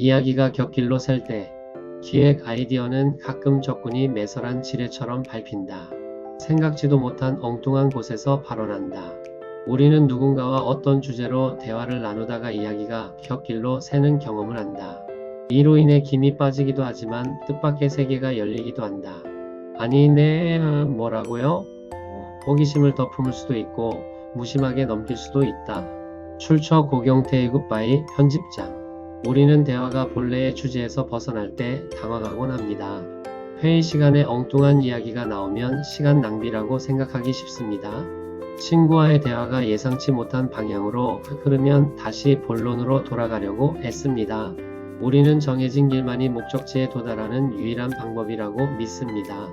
이야기가 곁길로 셀 때 기획 아이디어는 가끔 적군이 매설한 지뢰처럼 밟힌다. 생각지도 못한 엉뚱한 곳에서 발언한다. 우리는 누군가와 어떤 주제로 대화를 나누다가 이야기가 곁길로 새는 경험을 한다. 이로 인해 김이 빠지기도 하지만 뜻밖의 세계가 열리기도 한다. 아니, 네, 어, 뭐라고요? 어, 호기심을 덮음을 수도 있고 무심하게 넘길 수도 있다. 출처 고경태의 굿바이 편집장. 우리는 대화가 본래의 주제에서 벗어날 때 당황하곤 합니다. 회의 시간에 엉뚱한 이야기가 나오면 시간 낭비라고 생각하기 쉽습니다. 친구와의 대화가 예상치 못한 방향으로 흐르면 다시 본론으로 돌아가려고 애씁니다. 우리는 정해진 길만이 목적지에 도달하는 유일한 방법이라고 믿습니다.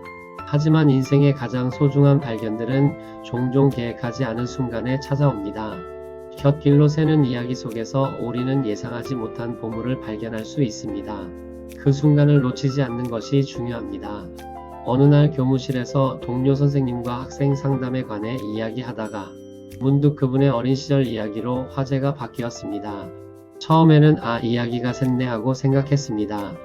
하지만 인생의 가장 소중한 발견들은 종종 계획하지 않은 순간에 찾아옵니다. 곁길로 새는 이야기 속에서 우리는 예상하지 못한 보물을 발견할 수 있습니다. 그 순간을 놓치지 않는 것이 중요합니다. 어느 날 교무실에서 동료 선생님과 학생 상담에 관해 이야기하다가 문득 그분의 어린 시절 이야기로 화제가 바뀌었습니다. 처음에는 아 이야기가 샜네 하고 생각했습니다.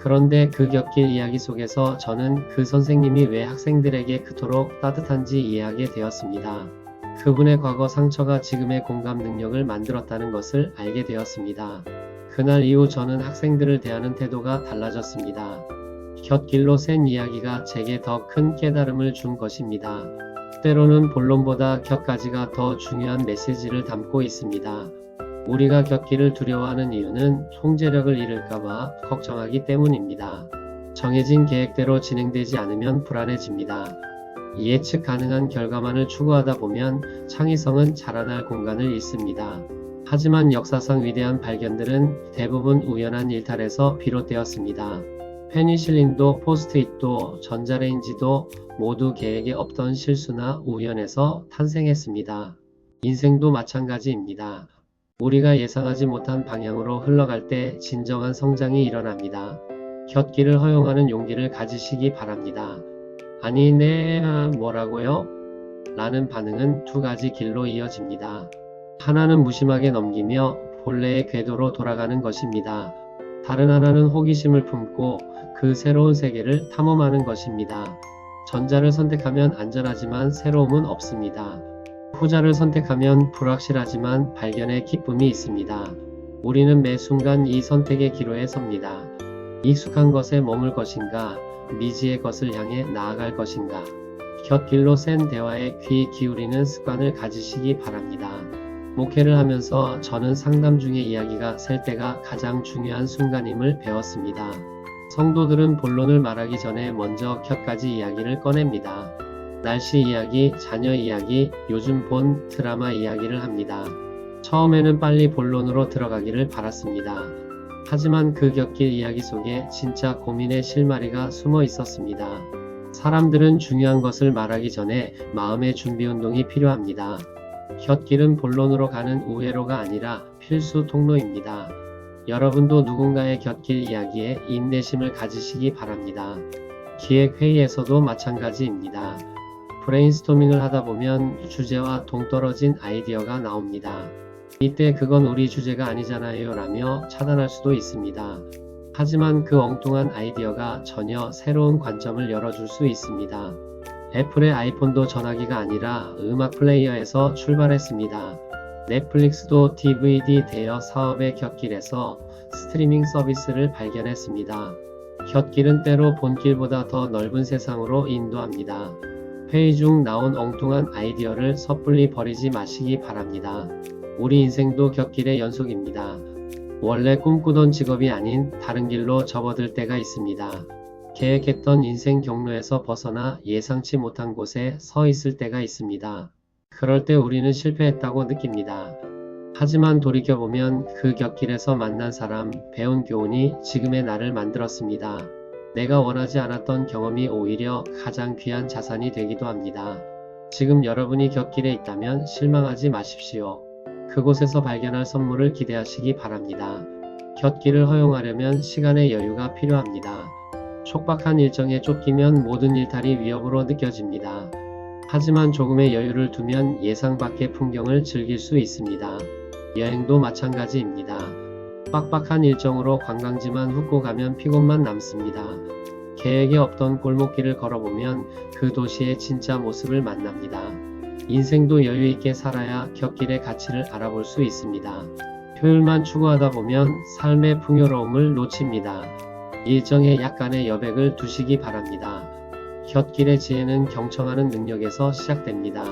그런데 그 곁길 이야기 속에서 저는 그 선생님이 왜 학생들에게 그토록 따뜻한지 이해하게 되었습니다. 그분의 과거 상처가 지금의 공감 능력을 만들었다는 것을 알게 되었습니다. 그날 이후 저는 학생들을 대하는 태도가 달라졌습니다. 곁길로 샌 이야기가 제게 더 큰 깨달음을 준 것입니다. 때로는 본론보다 곁가지가 더 중요한 메시지를 담고 있습니다. 우리가 곁길을 두려워하는 이유는 통제력을 잃을까봐 걱정하기 때문입니다. 정해진 계획대로 진행되지 않으면 불안해집니다. 예측 가능한 결과만을 추구하다 보면 창의성은 자라날 공간을 잃습니다. 하지만 역사상 위대한 발견들은 대부분 우연한 일탈에서 비롯되었습니다. 페니실린도 포스트잇도 전자레인지도 모두 계획에 없던 실수나 우연에서 탄생했습니다. 인생도 마찬가지입니다. 우리가 예상하지 못한 방향으로 흘러갈 때 진정한 성장이 일어납니다. 곁길을 허용하는 용기를 가지시기 바랍니다. 아니, 네, 아, 뭐라고요? 라는 반응은 두 가지 길로 이어집니다. 하나는 무심하게 넘기며 본래의 궤도로 돌아가는 것입니다. 다른 하나는 호기심을 품고 그 새로운 세계를 탐험하는 것입니다. 전자를 선택하면 안전하지만 새로움은 없습니다. 후자를 선택하면 불확실하지만 발견의 기쁨이 있습니다. 우리는 매 순간 이 선택의 기로에 섭니다. 익숙한 것에 머물 것인가, 미지의 것을 향해 나아갈 것인가. 곁길로 센 대화에 귀 기울이는 습관을 가지시기 바랍니다. 목회를 하면서 저는 상담 중에 이야기가 셀 때가 가장 중요한 순간임을 배웠습니다. 성도들은 본론을 말하기 전에 먼저 곁가지 이야기를 꺼냅니다. 날씨 이야기, 자녀 이야기, 요즘 본 드라마 이야기를 합니다. 처음에는 빨리 본론으로 들어가기를 바랐습니다. 하지만 그 곁길 이야기 속에 진짜 고민의 실마리가 숨어 있었습니다. 사람들은 중요한 것을 말하기 전에 마음의 준비 운동이 필요합니다. 곁길은 본론으로 가는 우회로가 아니라 필수 통로입니다. 여러분도 누군가의 곁길 이야기에 인내심을 가지시기 바랍니다. 기획회의에서도 마찬가지입니다. 브레인스토밍을 하다 보면 주제와 동떨어진 아이디어가 나옵니다. 이때 그건 우리 주제가 아니잖아요 라며 차단할 수도 있습니다. 하지만 그 엉뚱한 아이디어가 전혀 새로운 관점을 열어줄 수 있습니다. 애플의 아이폰도 전화기가 아니라 음악 플레이어에서 출발했습니다. 넷플릭스도 DVD 대여 사업의 곁길에서 스트리밍 서비스를 발견했습니다. 곁길은 때로 본길보다 더 넓은 세상으로 인도합니다. 회의 중 나온 엉뚱한 아이디어를 섣불리 버리지 마시기 바랍니다. 우리 인생도 곁길의 연속입니다. 원래 꿈꾸던 직업이 아닌 다른 길로 접어들 때가 있습니다. 계획했던 인생 경로에서 벗어나 예상치 못한 곳에 서 있을 때가 있습니다. 그럴 때 우리는 실패했다고 느낍니다. 하지만 돌이켜보면 그 곁길에서 만난 사람, 배운 교훈이 지금의 나를 만들었습니다. 내가 원하지 않았던 경험이 오히려 가장 귀한 자산이 되기도 합니다. 지금 여러분이 곁길에 있다면 실망하지 마십시오. 그곳에서 발견할 선물을 기대하시기 바랍니다. 곁길을 허용하려면 시간의 여유가 필요합니다. 촉박한 일정에 쫓기면 모든 일탈이 위협으로 느껴집니다. 하지만 조금의 여유를 두면 예상 밖의 풍경을 즐길 수 있습니다. 여행도 마찬가지입니다. 빡빡한 일정으로 관광지만 훑고 가면 피곤만 남습니다. 계획이 없던 골목길을 걸어보면 그 도시의 진짜 모습을 만납니다. 인생도 여유 있게 살아야 곁길의 가치를 알아볼 수 있습니다. 효율만 추구하다 보면 삶의 풍요로움을 놓칩니다. 일정에 약간의 여백을 두시기 바랍니다. 곁길의 지혜는 경청하는 능력에서 시작됩니다.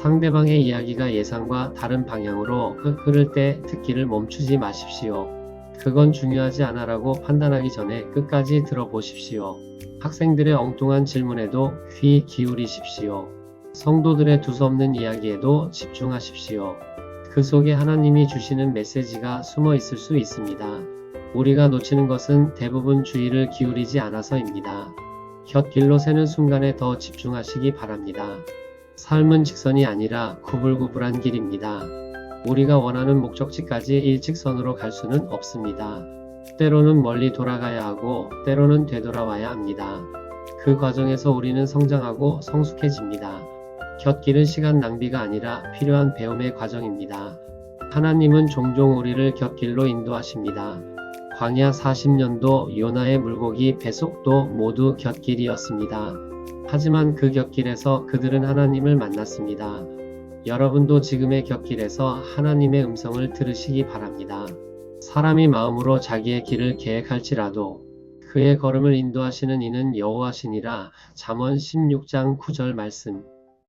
상대방의 이야기가 예상과 다른 방향으로 흐- 흐를 때 듣기를 멈추지 마십시오. 그건 중요하지 않아라고 판단하기 전에 끝까지 들어보십시오. 학생들의 엉뚱한 질문에도 귀 기울이십시오. 성도들의 두서없는 이야기에도 집중하십시오. 그 속에 하나님이 주시는 메시지가 숨어 있을 수 있습니다. 우리가 놓치는 것은 대부분 주의를 기울이지 않아서입니다. 곁길로 새는 순간에 더 집중하시기 바랍니다. 삶은 직선이 아니라 구불구불한 길입니다. 우리가 원하는 목적지까지 일직선으로 갈 수는 없습니다. 때로는 멀리 돌아가야 하고 때로는 되돌아와야 합니다. 그 과정에서 우리는 성장하고 성숙해집니다. 곁길은 시간 낭비가 아니라 필요한 배움의 과정입니다. 하나님은 종종 우리를 곁길로 인도하십니다. 광야 40년도 요나의 물고기 배속도 모두 곁길이었습니다. 하지만 그 곁길에서 그들은 하나님을 만났습니다. 여러분도 지금의 곁길에서 하나님의 음성을 들으시기 바랍니다. 사람이 마음으로 자기의 길을 계획할지라도 그의 걸음을 인도하시는 이는 여호와시니라 잠언 16장 9절 말씀